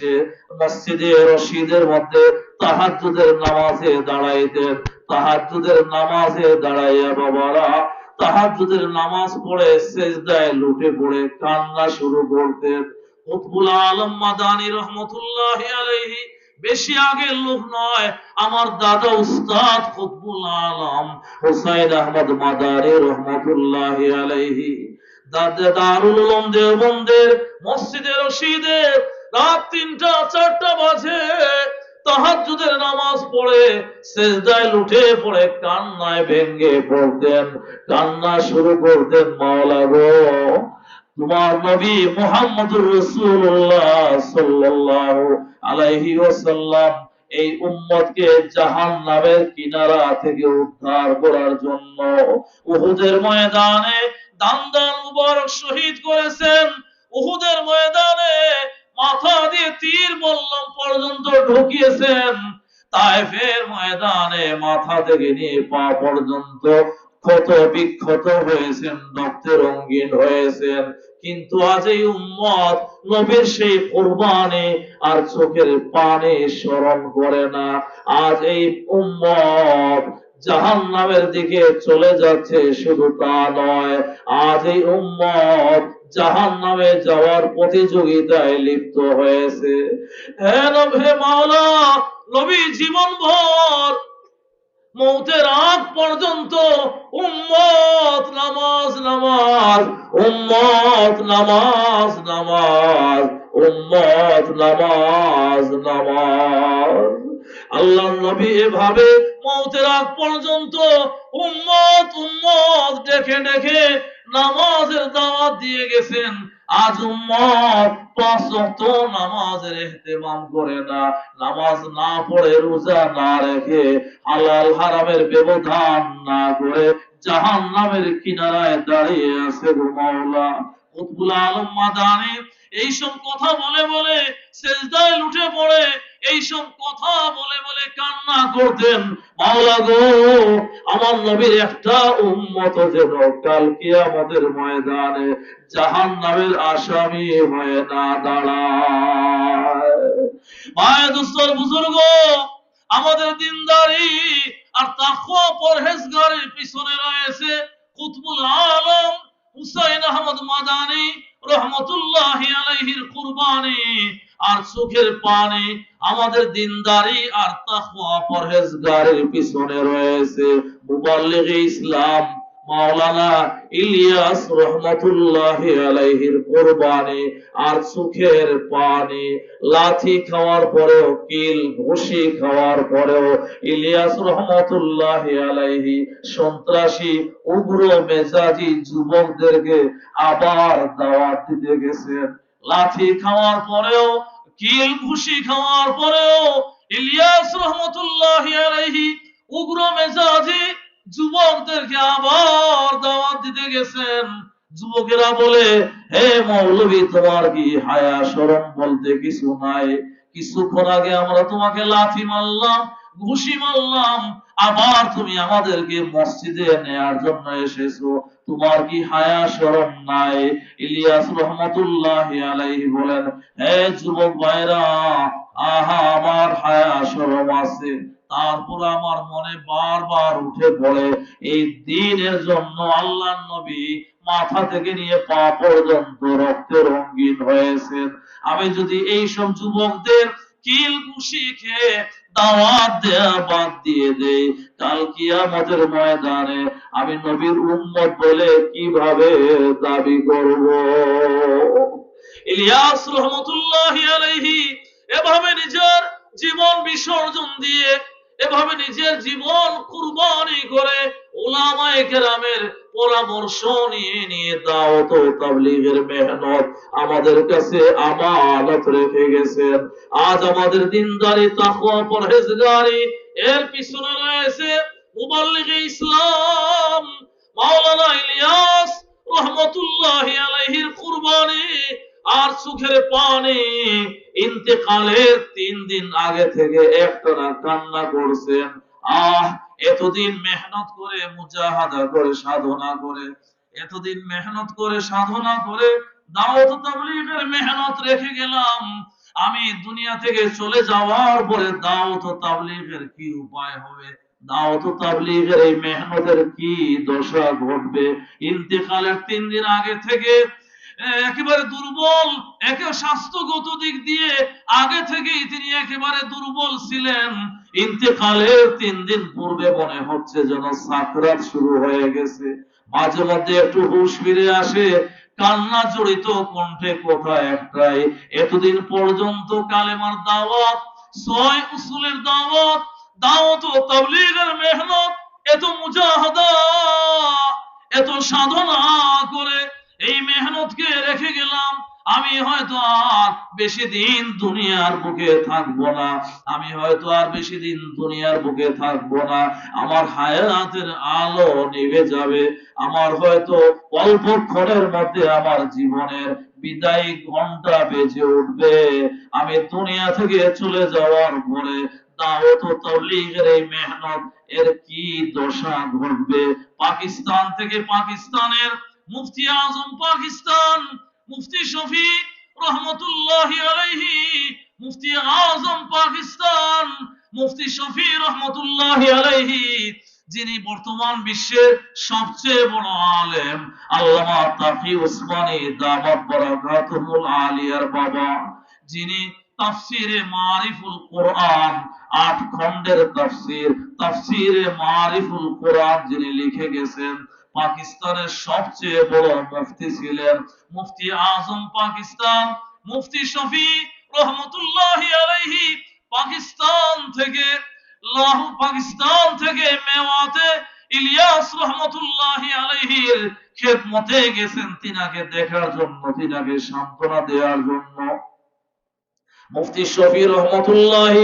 উদ্দেশ্যে মসজিদে রশিদের মধ্যে তাহাজ্জুদের নামাজে দাঁড়াইতেন। তাহাজ্জুদের নামাজে দাঁড়াইয়া বাবারা তাহাজ্জুদের নামাজ পড়ে সেজদায় লুটে পড়ে কান্না শুরু করতেন। কুতবুল আলম মাদানী রহমতুল্লাহ আলাইহি, বেশি আগের লোক নয়, আমার দাদা উস্তাদ কুতবুল আলম হুসাইন আহমদ মাদানী রহমতুল্লাহ আলাইহি। দারুল উলুম দেওবন্দের, মসজিদে রশিদে রাত তিনটা, চারটা বাজে। তাহাজ্জুদের নামাজ পড়ে, সেজদায় লুটে পড়ে, কান্নায় ভেঙ্গে পড়তেন। কান্না শুরু করতেন মাওলা গো। তোমার নবী মুহাম্মদুর রাসূলুল্লাহ সাল্লাল্লাহু আলাইহি ওয়াসাল্লাম এই উম্মতকে জাহান্নামের কিনারা থেকে উদ্ধার করার জন্য উহুদের ময়দানে দান দান মুবারক শহীদ করেছেন। উহুদের ময়দানে মাথা দিয়ে তীর বললাম পর্যন্ত ঢুকিয়েছেন। তাইফের ময়দানে মাথা থেকে নিয়ে পা পর্যন্ত ক্ষত বিক্ষত হয়েছেন, রক্তে রঙ্গিন হয়েছেন। কিন্তু আজ এই উম্মত নবীর সেই কোরবানি আর চোখের পানে স্মরণ করে না। আজ এই উম্মত জাহান নামের দিকে চলে যাচ্ছে শুধু তা নয়, আজ এই উম্মত জাহান নামে যাওয়ার প্রতিযোগিতায় লিপ্ত হয়েছে। নবী জীবন ভর মৌতের আগ পর্যন্ত উম্মত নামাজ নামাজ, উম্মত নামাজ নামাজ, উম্মত নামাজ নামাজ। আল্লাহ নবী এভাবে মৌতের আগ পর্যন্ত উম্মত উম্মত ডেকে ডেকে নামাজের দাওয়াত দিয়ে গেছেন। আজ উম্মত পাঁচ নামাজের ইহতেমাম করে না। নামাজ না পড়ে রোজা না রেখে হালাল হারামের ব্যবধান না করে জাহান নামের কিনারায় দাঁড়িয়ে আছে গো মাওলা। কুতবুল আলম মাদানি এইসব কথা বলে বলে সেজদায় লুটে পড়ে এইসব কথা বলে বলে কান্না করতেন। মাওলা গো, আমার নবীর একটা উম্মত যেন কালকে আমাদের ময়দানে জাহান নামের আসামি হয়ে না দাঁড়ায়। মায় দুস্তর বুজুর্গ, আমাদের দিনদারি আর তাকওয়া পরহেজগারের পিছনে রয়েছে। কুতবুল আলম হুসাইন আহমদ মাদানি রহমতুল্লাহ আলাইহির কুরবানি আর সুখের পানি আমাদের দিনদারি আর তাকওয়া পরহেজগারের পিছনে রয়েছে। মুবাল্লিগ ইসলাম মাওলানা ইলিয়াস রহমতুল্লাহ আলাইহির কোরবানি আর চোখের পানি। লাথি খাওয়ার পরেও, কিল ঘুষি খাওয়ার পরেও ইলিয়াস রহমতুল্লাহ আলাইহি সন্ত্রাসী, উগ্র মেজাজি যুবকদেরকে আবার দাওয়াত দিতে গেছেন লাথি খাওয়ার পরেও, কিল ঘুষি খাওয়ার পরেও ইলিয়াস রহমতুল্লাহ আলাইহি উগ্র মেজাজি যুবকদেরকে আবার দাওয়াত দিতে গেছেন। যুবকেরা বলে, হে মৌলবী তোমার কি হায়া শরম বলতে কিছু নাই? কিছুক্ষণ আগে আমরা তোমাকে লাথি মারলাম, ঘুষি মারলাম, আবার তুমি আমাদেরকে মসজিদে নেয়ার জন্য এসেছ। তোমার কি হায়া শরম নাই? ইলিয়াস রহমতুল্লাহ আলাইহি বলেন, হে যুবক ভাইরা, আহা, আমার হায়া শরম আছে। তারপর আমার মনে বারবার উঠে পড়ে, এই দিনের জন্য আল্লাহ নবী মাথা থেকে নিয়ে পা পর্যন্ত রক্তে রঙ্গিন হয়েছেন। আমি যদি এই সব যুবকদের কিল খেয়ে দাওয়াত দেয়া বাদ দিয়ে দেই, কাল কিয়ামতের ময়দানে আমি নবীর উম্মত বলে কীভাবে দাবি করব? ইলিয়াস রহমতুল্লাহ আলাইহি এভাবে নিজের জীবন বিসর্জন দিয়ে এভাবে নিজের জীবন কুরবানি করে ওলামায়ে কেরামের পরামর্শ নিয়ে নিয়ে দাওয়াত ও তাবলীগের মেহনত। আমাদের কাছে আমানত রেখে গেছেন। আজ আমাদের দিনদারি, তাকওয়া, পরহেজগারি, এর পিছনে রয়েছে মুবাল্লিগে ইসলাম, মাওলানা ইলিয়াস রহমতুল্লাহ আলাইহির কুরবানি, আর সুখের পানি ইন্তেকালের তিন দিন আগে থেকে একটানা কান্না করছেন। আহ, এতদিন মেহনত করে, মুজাহাদা করে, সাধনা করে, এতদিন মেহনত করে, সাধনা করে, দাওয়াত মেহনত রেখে গেলাম। আমি দুনিয়া থেকে চলে যাওয়ার পরে দাওয়াত তাবলীগের কি উপায় হবে? দাওয়াত তাবলীগের এই মেহনতের কি দশা ঘটবে? ইন্তেকালের তিন দিন আগে থেকে একেবারে দুর্বল, একে স্বাস্থ্যগত দিক দিয়ে আগে থেকেই তিনি একেবারে দুর্বল ছিলেন। ইন্তেকালের তিন দিন পূর্বে মনে হচ্ছে যেন সাকরাত শুরু হয়ে গেছে। মাঝে মধ্যে একটু হুশ ফিরে আসে, কান্না জড়িত কণ্ঠে কথা একটাই, এতদিন পর্যন্ত কালেমার দাওয়াত, ছয় উসুলের দাওয়াত দাওয়াত ও তাবলীগের মেহনত, এত মুজাহাদা, এত সাধনা করে মেহনতকে রেখে গেলাম, আমি হয়তো আর বেশি দিন দুনিয়ার বুকে থাকব না। আমি হয়তো আর বেশি দিন দুনিয়ার বুকে থাকব না। আমার হায়াতের আলো নিভে যাবে। আমার হয়তো অল্পক্ষণের মধ্যে আমার জীবনের বিদায়ী ঘণ্টা বেজে উঠবে। আমি দুনিয়া থেকে চলে যাওয়ার পরে মেহনত এর কি দশা ঘটবে? পাকিস্তান থেকে পাকিস্তানের মুফতি আজম পাকিস্তান, মুফতি শফি রহমতুল্লাহি আলাইহি, মুফতি আজম পাকিস্তান, মুফতি শফি রহমতুল্লাহি আলাইহি, যিনি বর্তমান বিশ্বের সবচেয়ে বড় আলেম, আল্লামা তাফি বারাকাতুহুল আলিয়ার বাবা, যিনি তাফসিরে মারিফুল কোরআন, আট খণ্ডের তাফসির, তাফসিরে মারিফুল কোরআন যিনি লিখে গেছেন পাকিস্তানের সবচেয়ে বড় মুফতি ছিলেন মুফতি আজম পাকিস্তান। মুফতি শফি রহমতুল্লাহি আলাইহি পাকিস্তান থেকে, লাহু পাকিস্তান থেকে মেওয়াতে ইলিয়াস রহমতুল্লাহি আলাইহির খেদমতে গেছেন তিনাকে দেখার জন্য, তিনাকে সান্ত্বনা দেওয়ার জন্য। মুফতি শফি রহমতুল্লাহ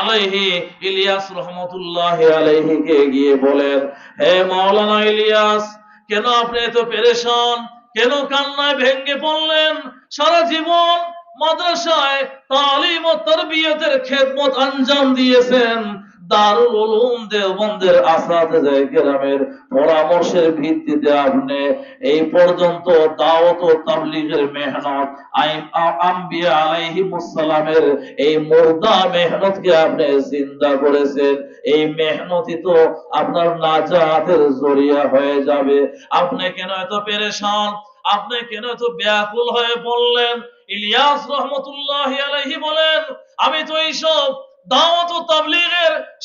আলাইহি, ইলিয়াস রহমতুল্লাহ আলাইহিকে গিয়ে বলেন, হে মাওলানা ইলিয়াস, কেন আপনি এত পেরেশান? কেন কান্নায় ভেঙ্গে পড়লেন? সারা জীবন মাদ্রাসায় তালিম ও তরবিয়তের খেদমত আঞ্জাম দিয়েছেন। দারুল উলুম দেওবন্দের আসাদে কেরামের পরামর্শের ভিত্তিতে আপনি এই পর্যন্ত ও মেহনত আম্বিয়া এই মেহনতকে আপনি করেছেন। এই মেহনতই তো আপনার নাজাতের জরিয়া হয়ে যাবে। আপনি কেন এত পেরেশান? আপনি কেন এত ব্যাকুল হয়ে পড়লেন? ইলিয়াস রহমতুল্লাহ আলাইহি বলেন, আমি তো এইসব দাওয়াত ও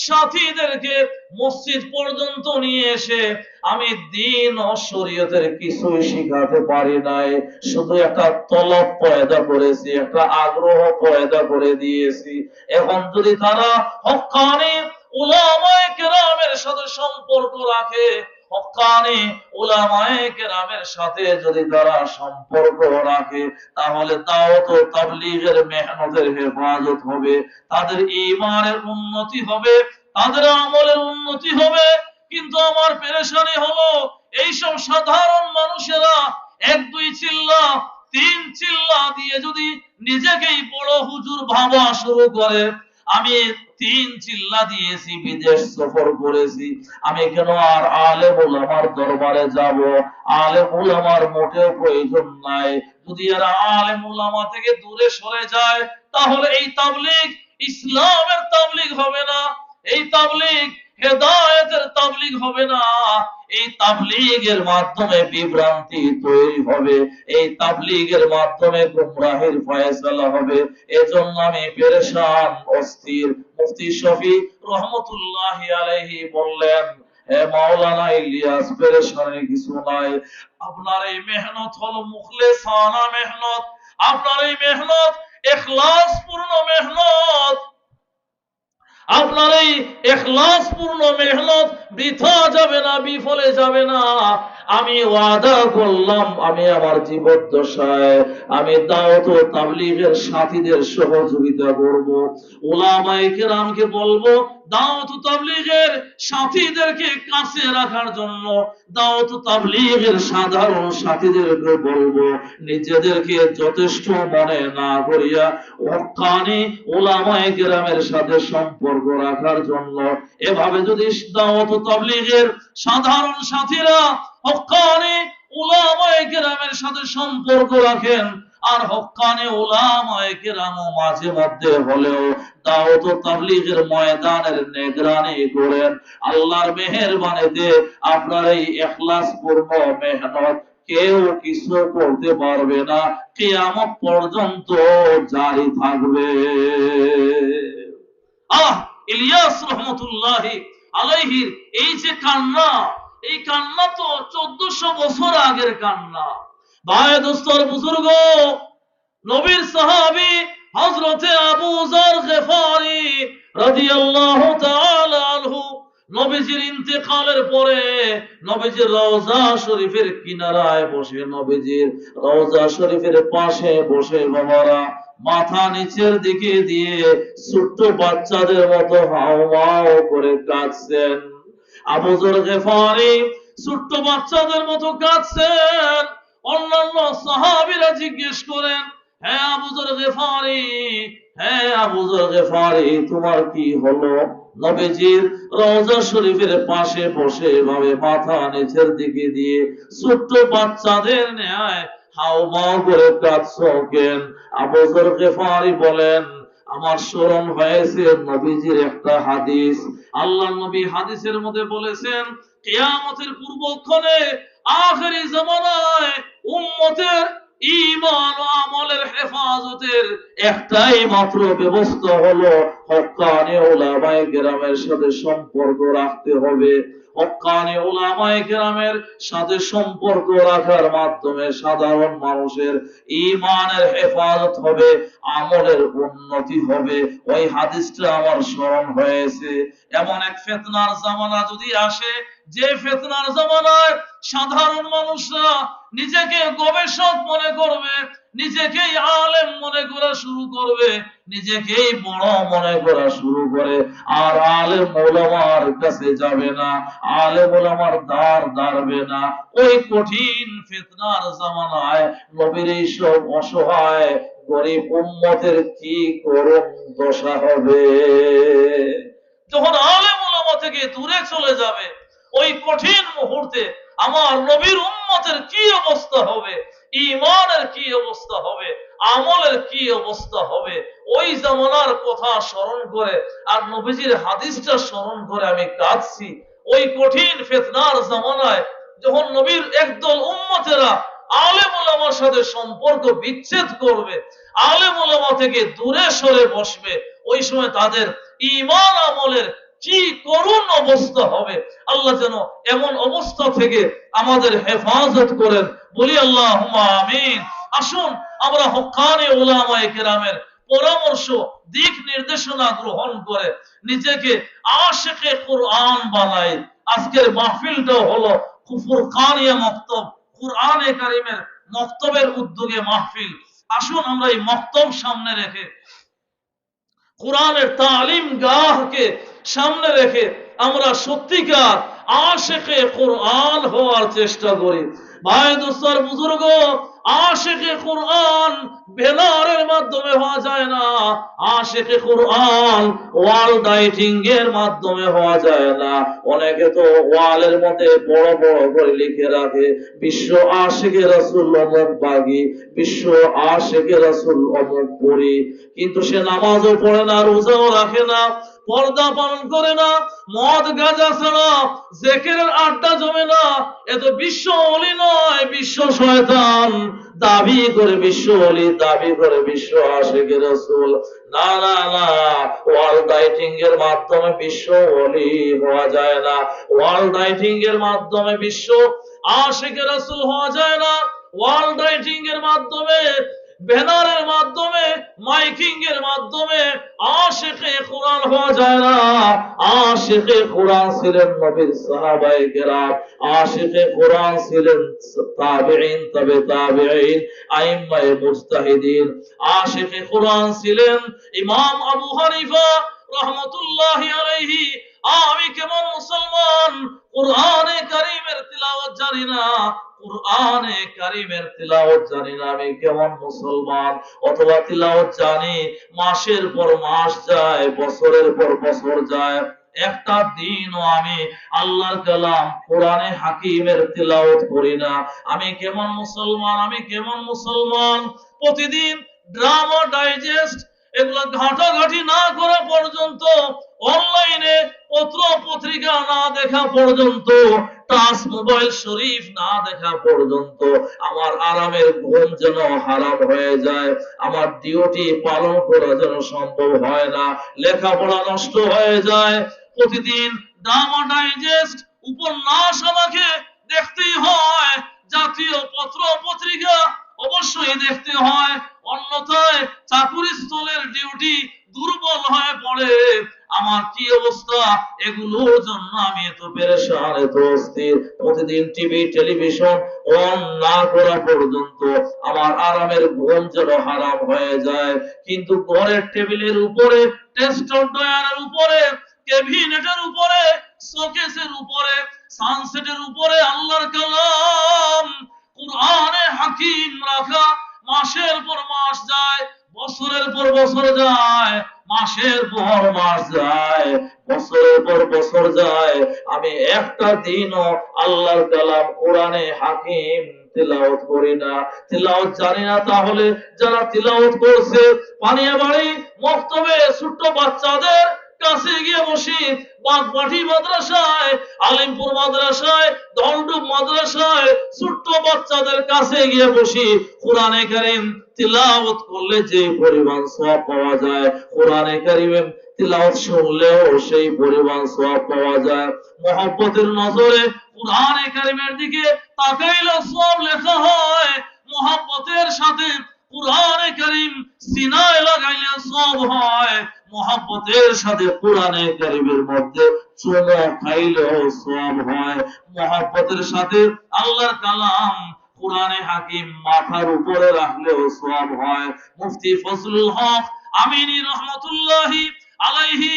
সাথীদেরকে মসজিদ পর্যন্ত নিয়ে এসে আমি দিন ও শরীয়তের কিছুই শিখাতে পারি নাই। শুধু একটা তলব পয়দা করেছি, একটা আগ্রহ পয়দা করে দিয়েছি। এখন যদি তারা হক্কানি উলামায়ে কেরামের সাথে সম্পর্ক রাখে হক্কানি উলামায়ে কেরামের সাথে যদি তারা সম্পর্ক রাখে, তাহলে দাওয়াত ও তাবলীগের মেহনতের হেফাজত হবে। তাদের ঈমানের উন্নতি হবে, তাদের আমলের উন্নতি হবে। কিন্তু আমার পেরেশানি হলো, এইসব সাধারণ মানুষেরা এক, দুই চিল্লা, তিন চিল্লা দিয়ে যদি নিজেকেই বড় হুজুর ভাবা শুরু করে আমি তিন চিল্লা দিয়েছি বিদেশ। সফর করেছি। আমি কেন আর আলে আমার দরবারে যাব? আলে আমার মোটেও প্রয়োজন নাই। যদি এরা আলেম আমার থেকে দূরে সরে যায় তাহলে এই তাবলিগ ইসলামের তাবলিগ হবে না। এই তাবলিগ হেদায়েতের তাবলিগ হবে না। এই তাবলিগের মাধ্যমে বিভ্রান্তি তৈরি হবে। এই তাবলিগের মাধ্যমে গুমরাহের ফয়সালা হবে। এজন্য আমি পেরেশান, অস্থির। মুফতি শফি রহমতুল্লাহি আলাইহি বললেন মাওলানা ইলিয়াস, পেরেশানের কিছু নাই। আপনার এই মেহনত হলো মুখলেসানা মেহনত। আপনার এই মেহনত এখলাস পূর্ণ মেহনত। আপনার এই এখলাস পূর্ণ মেহনত বৃথা যাবে না, বিফলে যাবে না। আমি ওয়াদা করলাম, আমি আমার জীবদ্দশায়, আমি দাওয়াত ও তাবলীগের সাথীদের সহযোগিতা করব। ওলামায়ে কেরামকে বলব, দাওয়াত ও তাবলীগের সাথীদেরকে কাছে রাখার জন্য দাওত তাবলীগের সাধারণ সাথীদেরকে বলব, নিজেদেরকে যথেষ্ট মনে না করিয়া হক্কানি ওলামায়ে কেরামের সাথে সম্পর্ক রাখার জন্য। এভাবে যদি দাওয়াত তাবলীগের সাধারণ সাথীরা হক্কানি উলামায়ে কেরামের সাথে সম্পর্ক রাখেন, আর হক্কানে ওলামায়ে কেরাম মাঝে মধ্যে হলেও দাওয়াত ও তাবলীগের ময়দানের নিগরানি করেন। আল্লাহর মেহেরবানিতে আপনার এই ইখলাস পূর্ণ মেহনত কেউ কিছু করতে পারবে না। কিয়ামত পর্যন্ত জারি থাকবে। আহ! ইলিয়াস রহমতুল্লাহ আলাইহির এই যে কান্না, এই কান্না তো চোদ্দশো বছর আগের কান্না। ভাই দোস্তর বুজুর্গ, নবীর সাহাবী হযরতে আবু যর গফারি রাদিয়াল্লাহু তাআলা আনহু নবীজির ইন্তেকালের পরে নবীজির রওজা শরীফের কিনারায় বসে, নবীজির রওজা শরীফের পাশে বসে বাবারা মাথা নিচের দিকে দিয়ে ছোট্ট বাচ্চাদের মতো হাও মাও করে কাঁদছেন। আবু যর গফারি ছোট্ট বাচ্চাদের মতো কাঁদছেন। অন্যান্য সাহাবীরা জিজ্ঞেস করেন হ্যাঁ আবুজর গেফারি হ্যাঁ আবুজর গেফারি, তোমার কি হলো? নবীজির রওজা শরীফের পাশে বসে এভাবে মাথা নিচের দিকে দিয়ে ছোট্ট বাচ্চাদের ন্যায় হাও মাও করে কাঁদছ কেন আবুজর গেফারি বলেন, আমার স্মরণ হয়েছে নবীজির একটা হাদিস। আল্লাহ নবী হাদিসের মধ্যে বলেছেন, কিয়ামতের পূর্বক্ষণে আখেরি জামানায় উম্মতের ঈমান ও আমলের হেফাজতের একটাই মাত্র ব্যবস্থা হলো হক্কানি ওলামায়ে কেরামের সাথে সম্পর্ক রাখতে হবে। হক্কানি ওলামায়ে কেরামের সাথে সম্পর্ক রাখার মাধ্যমে সাধারণ মানুষের ঈমানের হেফাজত হবে, আমলের উন্নতি হবে। ওই হাদিসটা আমার স্মরণ হয়েছে। এমন এক ফেতনার জামানা যদি আসে, যে ফেতনার জামানায় সাধারণ মানুষরা নিজেকে গবেষক মনে করবে নিজেকেই আলেম মনে করা শুরু করবে, নিজেকেই বড় মনে করা শুরু করে। আর আলেম ওলামার কাছে যাবে না, আলেম ওলামার দ্বার দাঁড়বে না। ওই কঠিন ফেতনার জামানায় নবীর এইসব অসহায় গরিব উম্মতের কি করুন দশা হবে? যখন আলেম ওলামা থেকে দূরে চলে যাবে, ওই কঠিন মুহূর্তে আমার নবীর উম্মতের কি অবস্থা হবে? ইমানের কি অবস্থা হবে? আমলের কি অবস্থা হবে? ওই জামানার কথা স্মরণ করে আর নবীজির হাদিসটা স্মরণ করে আমি কাঁদছি। ওই কঠিন ফেতনার জামানায় যখন নবীর একদল উম্মতেরা আলেম ওলামার সাথে সম্পর্ক বিচ্ছেদ করবে, আলেম ওলামা থেকে দূরে সরে বসবে, ওই সময় তাদের ইমান আমলের কি করুণ অবস্থা হবে? আল্লাহ যেন এমন অবস্থা থেকে আমাদের হেফাজত করেন। বলি আল্লাহ আমিন। আসুন, আমরা হকানে ওলামায়ে কেরামের পরামর্শ, দিক নির্দেশনা গ্রহণ করে নিজেকে আশেকে কোরআন বানাই। আজকের মাহফিলটা হলো কুফুর কানিয়া মক্তব, কোরআনে কারিমের মক্তবের উদ্যোগে মাহফিল। আসুন, আমরা এই মক্তব সামনে রেখে কোরআনের তালিম গাহকে সামনে রেখে আমরা সত্যিকার আশেকে কোরআন হওয়ার চেষ্টা করি। ভাই, দোস্তর বুজুর্গ, আশেকে কোরআন ব্যানারের মাধ্যমে হওয়া যায় না। আশেকে কোরআন ওয়াল ডাইটিং এর মাধ্যমে হওয়া যায় না। অনেকে তো ওয়ালের মধ্যে বড় বড় করে লিখে রাখে, বিশ্ব আশেকে রাসূল অমুক বাগি, বিশ্ব আশেকে রাসূল অমুক পড়ি কিন্তু সে নামাজও পড়ে না, রোজাও রাখে না। পর্দা পালন করে না, মদ, গাঁজা ছাড়া জেকেরের আড্ডা জমে না। এ তো বিশ্ব অলি নয়, বিশ্ব শয়তান। দাবি করে বিশ্ব অলি, দাবি করে বিশ্ব আশেখ রসুল। না না না এর মাধ্যমে বিশ্ব অলি হওয়া যায় না। এর মাধ্যমে বিশ্ব আশেখ রসুল হওয়া যায় না। ওয়ার্ল্ড ডাইটিং এর মাধ্যমে ব্যানারের মাধ্যমে মাইকিং এর মাধ্যমে আশেখে কোরআন হওয়া যায় না। আশেখে কোরআন ছিলেন নবীর সাহাবায়ে কেরাম। আশেখে কোরআন ছিলেন তবে আইম্মায়ে আশেখে কোরআন ছিলেন ইমাম আবু হানিফা রহমতুল্লাহি আলাইহি। আমি কেমন মুসলমান? কোরআনে কারীমের তিলাওয়াত জানি না। কোরআনে কারিমের তিলাওয়াত জানি না, আমি কেমন মুসলমান? অথবা তিলাওয়াত জানি, মাসের পর মাস যায়, বছরের পর বছর যায়। একটা দিনও আমি আল্লাহর কালাম কোরআনে হাকিমের তেলাওয়াত করি না। আমি কেমন মুসলমান, আমি কেমন মুসলমান? প্রতিদিন ড্রামা ডাইজেস্ট এগুলো ঘাটাঘাটি না করা পর্যন্ত অনলাইনে পত্র পত্রিকা না দেখা পর্যন্ত টাচ মোবাইল শরীফ না দেখা পর্যন্ত আমার আরামের ঘুম যেন হারাম হয়ে যায়, আমার ডিউটি পালন করা যেন সম্ভব হয় না, লেখাপড়া নষ্ট হয়ে যায়। প্রতিদিন ডাইজেস্ট উপন্যাস আমাকে দেখতেই হয়, জাতীয় পত্র পত্রিকা অবশ্যই দেখতে হয়, অন্যথায় চাকুরি স্থলের ডিউটি দুর্বল হয়ে পড়ে। আমার কি অবস্থা? এগুলোর জন্য আমি এত পেরেশান, এত অস্থির। প্রতিদিন টিভি টেলিভিশন অন না করা পর্যন্ত আমার আরামের ঘুম যেন হারাম হয়ে যায়। কিন্তু ঘরের টেবিলের উপরে টেস্টর ডয়ারের উপরে, ক্যাবিনেটের উপরে শোকেসের উপরে সানসেটের উপরে, আল্লাহর কালাম কুরআনে হাকিম রাখা, মাসের পর মাস যায়, বছরের পর বছর যায়, মাসের পর মাস যায়, বছরের পর বছর যায়। আমি একটা দিনও আল্লাহর কালাম কোরআনে হাকিম তিলাওয়াত করি না। তিলাওয়াত জানি না তাহলে যারা তিলাওয়াত করছে, পানিয়া বাড়ি, মক্তবে ছোট্ট বাচ্চাদের কাছে গিয়ে বসি বাগবাটি মাদ্রাসায়, আলিমপুর মাদ্রাসায়, দণ্ডুব মাদ্রাসায় ছোট্ট বাচ্চাদের কাছে গিয়ে বসি কোরআনে কারিম তিলাওয়াত করলে যে পরিমাণ সওয়াব পাওয়া যায়, কোরআনে কারিমে তিলাওয়াত শুনলেও সেই পরিমাণ সওয়াব পাওয়া যায়। মহব্বতের নজরে কোরআনে কারিমের দিকে তাকাইলে সব লেখা হয়, মহব্বতের সাথে কোরআনে কারিম সিনায় লাগাইলে সব হয়। মহব্বতের সাথে কোরআনে কারিমের মধ্যে মহব্বতের সাথে আল্লাহর কালাম কোরআনে হাকিম মাথার উপরে রাখলেও সব হয়। মুফতি ফজলুল হক আমিনী রহমতুল্লাহি আলাইহি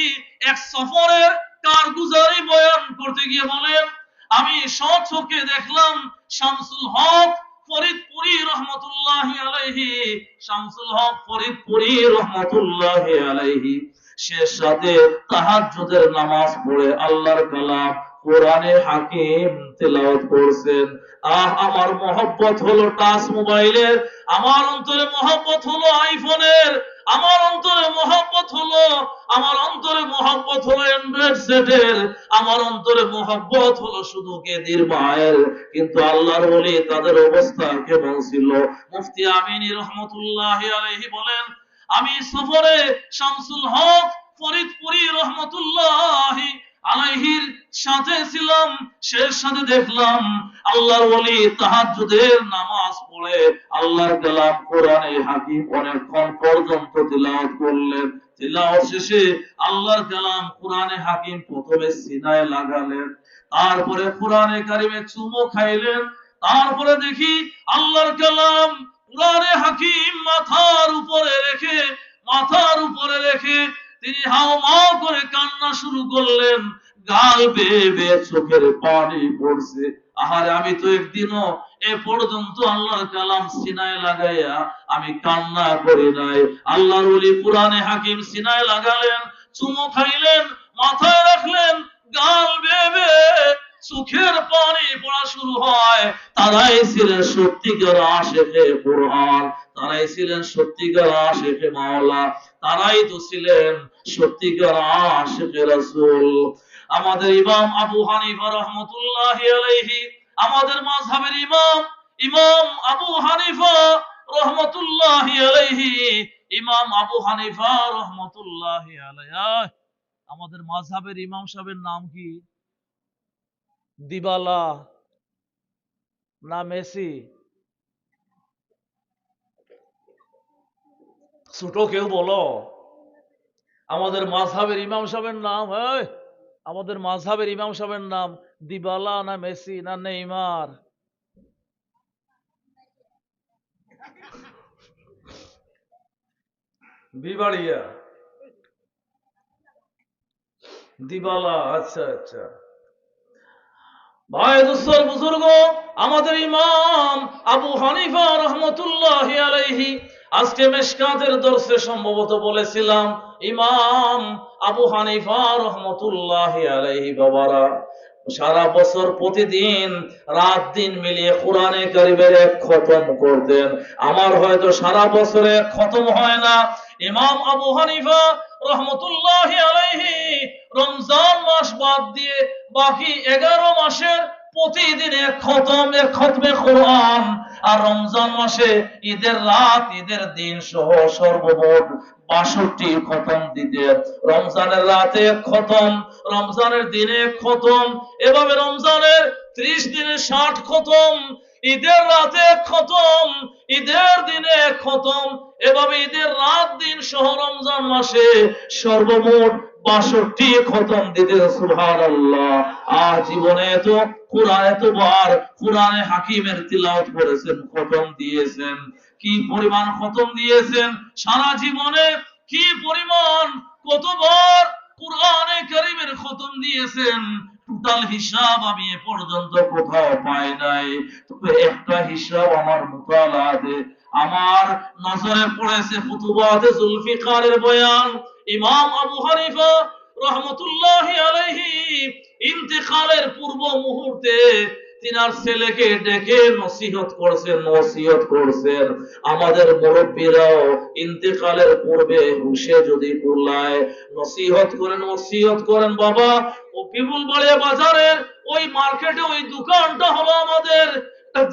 এক সফরের কারগুজারি বয়ান করতে গিয়ে বলেন, আমি স্বচক্ষে দেখলাম শামসুল হক ফরিদপুরি রহমতুল্লাহ আলাইহি, শামসুল হক ফরিদপুরি রহমতুল্লাহ শেষ সাথে তাহাজ্জুদের নামাজ পড়ে আল্লাহর কালাম কোরআনে হাকিম তেলাওয়াত করছেন। আহ, আমার মহব্বত হলো টাচ মোবাইলের, আমার অন্তরে মহব্বত হলো আইফোনের আমার অন্তরে মোহাম্মত হলো, আমার অন্তরে মোহাম্মত হলো অ্যান্ড্রয়েড সেটের আমার অন্তরে মোহাম্মত হলো শুধু কেদির মায়ের। কিন্তু আল্লাহর বলি তাদের অবস্থা কেমন ছিল মুফতি আমিনী রহমতুল্লাহ আলহি বলেন, আমি সফরে শামসুল হক ফরিদপুরি রহমতুল্লাহ আলাইহির সাথে ছিলাম সে সাথে দেখলাম, আল্লাহর ওলি তাহাজ্জুদের নামাজ পড়ে, আল্লাহর কালাম কোরআনে হাকিম অনেকক্ষণ পর্যন্ত তিলাওয়াত করলেন। তিলাওয়াত শেষে আল্লাহর কালাম হাকিম প্রথমে সিনায় লাগালেন, তারপরে কোরআনে কারিমে চুমো খাইলেন, তারপরে দেখি আল্লাহর কালাম কোরআনে হাকিম মাথার উপরে রেখে, মাথার উপরে রেখে তিনি হাও মাও করে কান্না শুরু করলেন। গাল বেয়ে বেয়ে চোখের পানি পড়ছে। আহারে, আমি তো একদিনও এ পর্যন্ত আল্লাহর কালাম সিনায় লাগাইয়া আমি কান্না করি নাই। আল্লাহর ওলি পুরানে হাকিম সিনায় লাগালেন, চুমো খাইলেন, মাথায় রাখলেন, গাল বেয়ে বেয়ে চোখের পানি পড়া শুরু হয়। তারাই ছিলেন সত্যিকার আশেখে কোরআন, তারাই ছিলেন সত্যিকার আশেখে মাওলা, তারাই তো ছিলেন সত্যিকার আশেখে রাসূল। আমাদের ইমাম আবু হানিফা রহমতুল্লাহ আলাইহি, আমাদের মাযহাবের ইমাম ইমাম আবু হানিফা রহমতুল্লাহ আলাইহি, ইমাম আবু হানিফা রহমতুল্লাহ আলাইহি। আমাদের মাযহাবের ইমাম সাহেবের নাম কি? দিবালা না মেসি? ছোট কেউ বলো। আমাদের মাঝহাবের ইমাম সাহেবের নাম এই, আমাদের মাঝহাবের ইমাম সাহেবের নাম দিবালা না মেসি না নেইমার? বিবাড়িয়া। দিবালা আচ্ছা আচ্ছা। বুজুর্গ, আমাদের ইমাম আবু হানিফা রহমতুল্লাহ আলাইহি আজকে মেশকাতের দর্শে সম্ভবত বলেছিলাম, ইমাম আবু হানিফা রহমতুল্লাহ আলাইহি বাবারা, সারা বছর প্রতিদিন রাত দিন মিলিয়ে কোরআনে কারিমের এক খতম করতেন। আমার হয়তো সারা বছরে খতম হয় না। ইমাম আবু হানিফা রহমতুল্লাহ আলাইহি রমজান মাস বাদ দিয়ে বাকি এগারো মাসের খতম খতমে কোরআন। আর রমজান মাসে ঈদের রাত, ঈদের দিন সহ সর্বমোট বাষট্টি খতম দিতেন রমজানের রাতে খতম, রমজানের দিনে খতম, এভাবে রমজানের ত্রিশ দিনে ষাট খতম ঈদের রাতে খতম, ঈদের দিনে খতম, এভাবে ঈদের রাত দিন সহ রমজান মাসে সর্বমোট বাষট্টি খতম দিতে সুভার আল্লাহ আর জীবনে তো কোরআন এতবার কোরআনে হাকিমের তিলাওয়াত করেছেন, খতম দিয়েছেন। কি পরিমাণ খতম দিয়েছেন? সারা জীবনে কি পরিমাণ কতবার কোরআনে কারিমের খতম দিয়েছেন? টোটাল হিসাব আমি এ পর্যন্ত কোথাও পাই নাই। তবে একটা হিসাব আমার মুতালাতে আমার নজরে পড়েছে ফুতুবাতে জুলফিকারের বয়ান। ইমাম আবু হানিফা রহমতুল্লাহ আলাইহি ইন্তেকালের পূর্ব মুহূর্তে তিনার ছেলেকে ডেকে নসিহত করছেন নসিহত করছেন। আমাদের মুরব্বীরাও ইন্তেকালের পূর্বে হুশে যদি কুল্লায় নসিহত করেন নসিহত করেন, বাবা, ও পিপুল বাড়িয়া বাজারের ওই মার্কেটে ওই দোকানটা হলো আমাদের।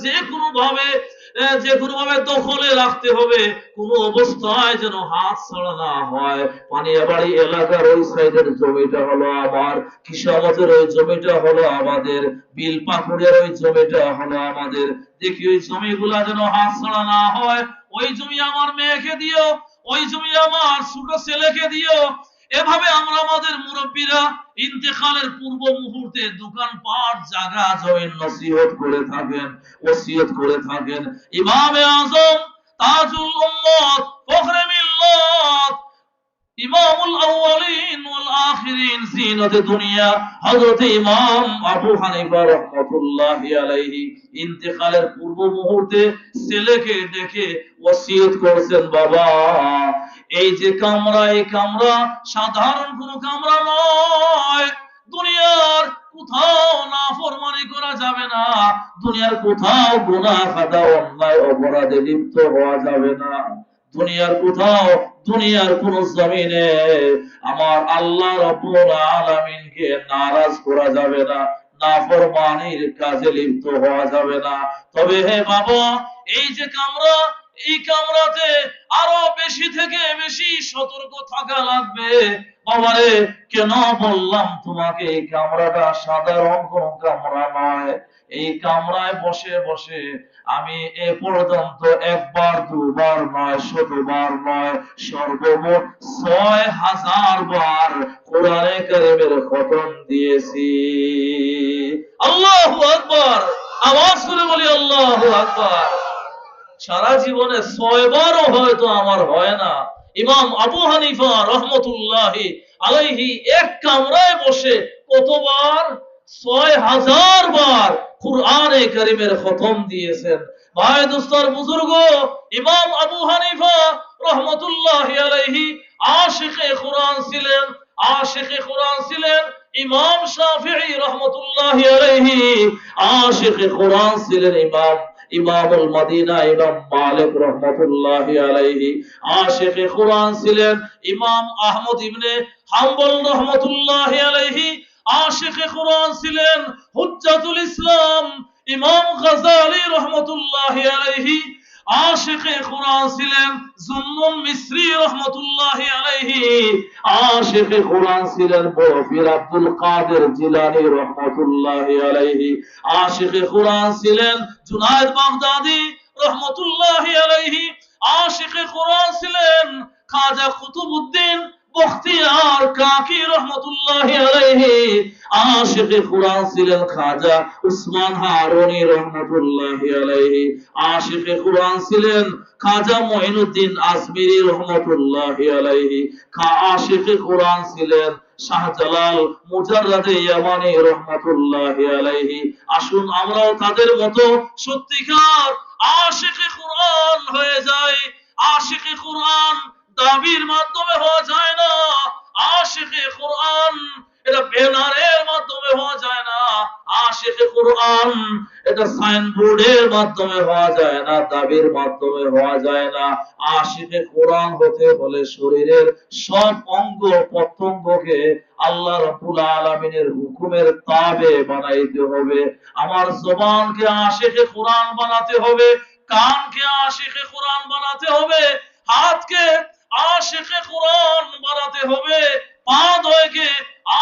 যে কোনো ভাবে যে কোনো ভাবে দখলে রাখতে হবে, কোনো অবস্থায় যেন হাত ছাড়া না হয়। পানিয়াবাড়ি এলাকার ওই সাইডের জমিটা হলো আমার কিসামতের ওই জমিটা হলো আমাদের বিল পাকুড়ের ওই জমিটা হলো আমাদের। দেখি ওই জমিগুলা যেন হাত ছাড়া না হয়, ওই জমি আমার মেয়েকে দিও, ওই জমি আমার ছোট ছেলেকে দিও এভাবে আমরা আমাদের মুরব্বীরা ইন্তেকালের পূর্ব মুহূর্তে দোকান পাট জায়গা জয়ের নসিহত করে থাকেন, ওসিয়ত করে থাকেন। ইমামে আজম তাজুল উম্মত ফখরে মিল্লাত এই যে কামরা, এই কামরা সাধারণ কোনো কামরা নয়। দুনিয়ার কোথাও না ফরমানি করা যাবে না। দুনিয়ার কোথাও গুনাহ খাদা অন্যায়, অপরাধে লিপ্ত হওয়া যাবে না। দুনিয়ার কোথাও, দুনিয়ার কোন জমিনে আমার আল্লাহ রব্বুল আলামিনকে নারাজ করা যাবে না, নাফরমানির কাজে লিপ্ত হওয়া যাবে না। তবে হে বাবা, এই যে কামরা এই কামরাতে আরও বেশি থেকে বেশি সতর্ক থাকা লাগবে। বাবারে, কেন বললাম তোমাকে? এই কামরাটা সাধারণ কোন কামরা নয়। এই কামরায় বসে বসে আমি এ পর্যন্ত একবার, দুবার নয়, শতবার নয়, সর্বমোট ছয় হাজার বার কোরআনে কারিমের খতম দিয়েছি। আল্লাহু আকবার! আওয়াজ করে বলি, আল্লাহু আকবার! সারা জীবনে ছয়বারও হয়তো আমার হয় না। ইমাম আবু হানিফা রহমতুল্লাহি আলাইহি এক কামরায় বসে কতবার, ছয় হাজার বার কুরআনে কারিমের খতম দিয়েছেন। ভাই, দোস্তর বুজুর্গ, ইমাম আবু হানিফা রহমতুল্লাহি আলাইহি আশিকে কোরআন ছিলেন, আশিকে কোরআন ছিলেন। ইমাম শাফিঈ রহমতুল্লাহি আলাইহি আশিকে কোরআন ছিলেন ইমাম। ইমামুল মদিনা ইমাম মালিক রহমতুল্লাহ আলাইহি আশেখে কোরআন ছিলেন। ইমাম আহমদ ইবনে হাম্বল রহমতুল্লাহ আলাইহি আশেখে কোরআন ছিলেন। হুজ্জাতুল ইসলাম, ইমাম গাজালি রহমতুল্লাহ আলাইহি আশিকে কোরআন ছিলেন জুন্নুন মিসরি রহমতুল্লাহি আলাইহি। আশিকে কোরআন ছিলেন বরফির আব্দুল কাদের জিলানী রহমতুল্লাহি আলাইহি। আশিকে কোরআন ছিলেন জুনায়েদ বাগদাদি রহমতুল্লাহি আলাইহি। আশিকে কোরআন ছিলেন খাজা কুতুবউদ্দিন বখতিয়ার কাকি রহমতুল্লাহি আলাইহি কোরআন ছিলেন খাজা উসমান হারুনি রহমতুল্লাহি আলাইহি। কোরআন ছিলেন খাজা মঈনুদ্দিন আজমিরি রহমতুল্লাহি আলাইহি। কোরআন ছিলেন শাহজালাল মুজাররাদে ইয়ামানি রহমতুল্লাহি আলাইহি। আসুন আমরাও তাদের মতো সত্যিকার আশিকে কোরআন হয়ে যাই। আশিকে কোরআন দাবির মাধ্যমে হওয়া যায় না। আশিকে কোরআন, এটা ব্যানারের মাধ্যমে হওয়া যায় না। আশিকে কোরআন, এটা সাইনবোর্ডের মাধ্যমে হওয়া যায় না, দাবির মাধ্যমে হওয়া যায় না। আশিকে কোরআন হতে হলে শরীরের সব অঙ্গ প্রত্যঙ্গকে আল্লাহ রাব্বুল আলামিনের হুকুমের তাবে বানাইতে হবে। আমার জবানকে আশিকে কোরআন বানাতে হবে, কানকে আশিকে কোরআন বানাতে হবে, হাতকে আশিকে কোরআন বানাতে হবে পা দয়কে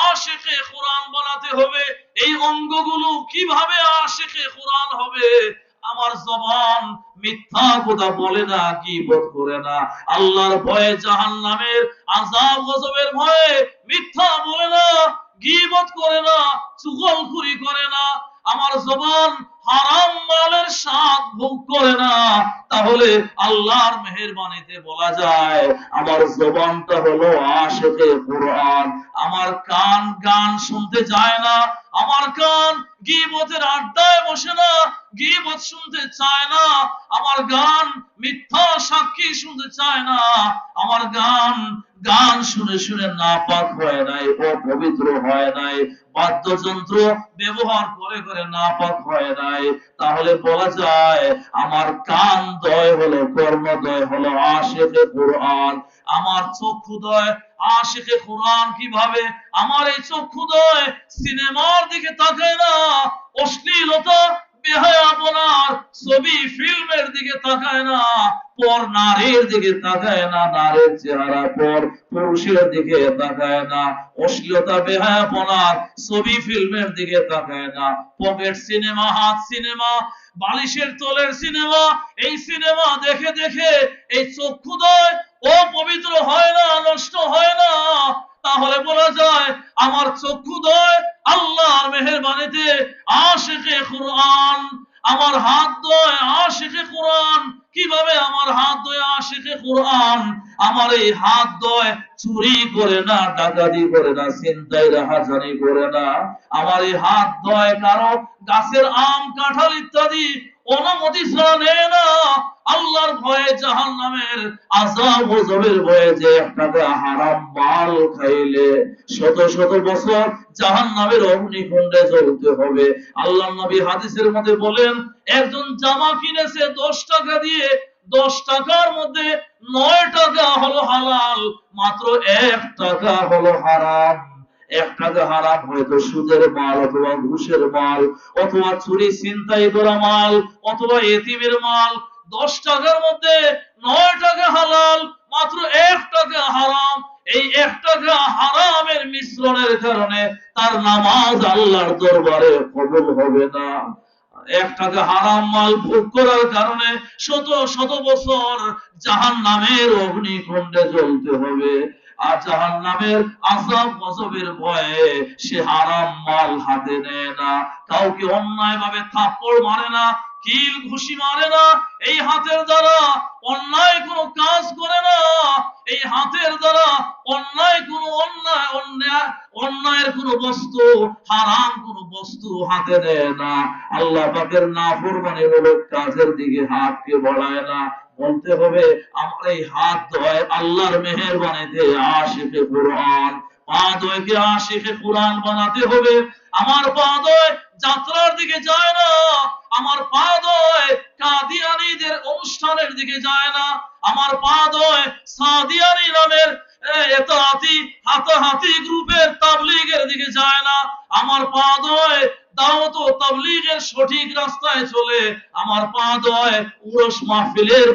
আশিকে কোরআন বানাতে হবে। এই অঙ্গগুলো কীভাবে আশিকে কোরআন হবে? আমার জবান মিথ্যা কথা বলে না, কি বোধ করে না। আল্লাহর ভয়ে জাহান্নামের আযাব গজবের ভয়ে মিথ্যা বলে না গীবত করে না, চুগলখুরি করে না। আমার জবান হারাম মালের স্বাদ ভোগ করে না, তাহলে আল্লাহর মেহরবানিতে বলা যায়, আমার জবানটা হলো আশেকে কোরআন। আমার কান গান শুনতে যায় না, আমার কান গিবতের আড্ডায় বসে না, গিবত শুনতে চায় না, আমার গান মিথ্যা সাক্ষী শুনতে চায় না, আমার গান গান শুনে শুনে নাপাক হয় নাই, অপবিত্র হয় নাই, বাদ্যযন্ত্র ব্যবহার করে করে নাপাক হয় নাই। তাহলে বলা যায়, আমার কান দয় হলো কর্ণদয় হলো আশেখে কোরআন, আমার চক্ষুদয় আশেখে কোরআন কীভাবে আমার এই চক্ষুদয় সিনেমার দিকে তাকায় না? অশ্লীলতা ছবি ফিল্মের দিকে তাকায় না? পর নারীর দিকে তাকায় না, নারীর চেহারা পর পুরুষের দিকে তাকায় না। অশ্লীলতা ছবি ফিল্মের দিকে তাকায় না। পকেট সিনেমা, হাত সিনেমা, বালিশের তোলের সিনেমা, এই সিনেমা দেখে দেখে এই চক্ষুদয় ও পবিত্র হয় না, নষ্ট হয় না, তাহলে বলা যায় আমার চক্ষুদয় আল্লাহর মেহেরবানিতে আশেখে কোরআন, আমার হাত দয় আশেখে কোরআন। কীভাবে আমার হাত দয় আশেখে কোরআন? আমার এই হাত দয় চুরি করে না, ডাকাতি করে না চিন্তাই রাহাজানি করে না। আমার এই হাত দয় কারও গাছের আম, কাঁঠাল ইত্যাদি অনুমতি ছাড়া নেয় না। আল্লাহর ভয়ে জাহান নামের আজাব গজবের ভয়ে যে একটা হারাম মাল খাইলে শত শত বছর জাহান নামের অগ্নিকুণ্ডে জ্বলতে হবে। আল্লাহ নবী হাদিসের মধ্যে বলেন, একজন জামা কিনেছে দশ টাকা দিয়ে, দশ টাকার মধ্যে নয় টাকা হলো হালাল, মাত্র এক টাকা হলো হারাম। এক টাকা হারাম হয়তো সুদের মাল অথবা ঘুষের মাল, অথবা চুরি, ছিনতাই করা মাল, অথবা এতিমের মাল দশ টাকার মধ্যে নয় টাকা হালাল, মাত্র এক টাকা হারাম। এই এক টাকা হারামের মিশ্রণের কারণে তার নামাজ আল্লাহর দরবারে কবল হবে না। এক টাকা হারাম মাল ভোগ করার কারণে শত শত বছর জাহান নামের অগ্নিকুণ্ডে চলতে হবে। আর জাহান নামের আজাব গজবের ভয়ে সে হারাম মাল হাতে নেয় না। কাউকে অন্যায় ভাবে থাপ্পড় মারে না, কিল ঘুষি মারে না, এই হাতের দ্বারা অন্যায় কোনো কাজ করে না, এই হাতের দ্বারা অন্যায় কোনো অন্যায় অন্যায়, অন্যায়ের কোনো বস্তু, হারাম কোনো বস্তু হাতে নেয় না। আল্লাহ পাকের নাফরমানি মূলক কাজের দিকে হাতকে বাড়ায় না। বলতে হবে, আমার এই হাত ধোয় আল্লাহর মেহেরবানিতে আশিকে কোরআন, পা দয়কে আশিকে কোরআন বানাতে হবে। আমার পা দয় যাত্রার দিকে যায় না। আমার পা দয় কাদিয়ানিদের অনুষ্ঠানের দিকে যায় না। আমার পা দয় সাদিয়ানি নামের এতাহাতি, হাতাহাতি গ্রুপের তাবলিগের দিকে যায় না। আমার পা দয় দাওয়াত ও তাবলিগের সঠিক রাস্তায় চলে আমার পা দয় উরস মাহফিলের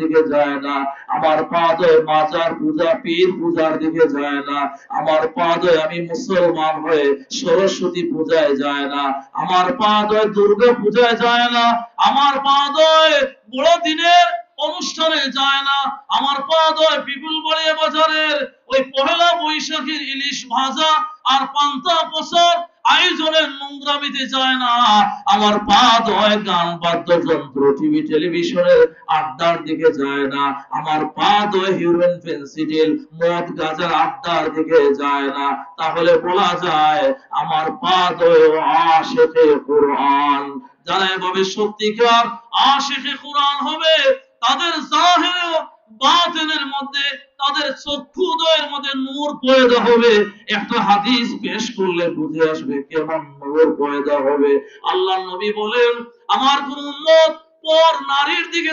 দিকে যায় না। আমার পা দয় মাজার পূজা, পীর পূজার দিকে যায় না। আমার পা দয় আমি মুসলমান হয়ে সরস্বতী পূজায় যায় না। আমার পা দয় দুর্গা পূজায় যায় না। আমার পা দয় বড় দিনের অনুষ্ঠানে যায় না। আমার পা দয় বাড়িয়া বাজারের ওই পহেলা বৈশাখীর ইলিশ ভাজা আর পান্তা পসর আয়োজনের নোংরামিতে যায় না। আমার পা দয় গান বাদ্যযন্ত্র টিভি টেলিভিশনের আড্ডার দিকে যায় না। আমার পা দয় হিউম্যান পেন্সিডিল মদ গাজার আড্ডার দিকে যায় না। তাহলে বলা যায়, আমার পা দয় আশেখে কোরআন। যারা এভাবে সত্যিকার আশেখে কোরআন হবে, তাদের বাতেনের মধ্যে, তাদের চক্ষুদয়ের মধ্যে নূর পয়দা হবে। একটা হাদিস পেশ করলে বুঝে আসবে, কেমন নূর পয়দা হবে। আল্লাহ নবী বলেন, আমার কোন উম্মত পর নারীর দিকে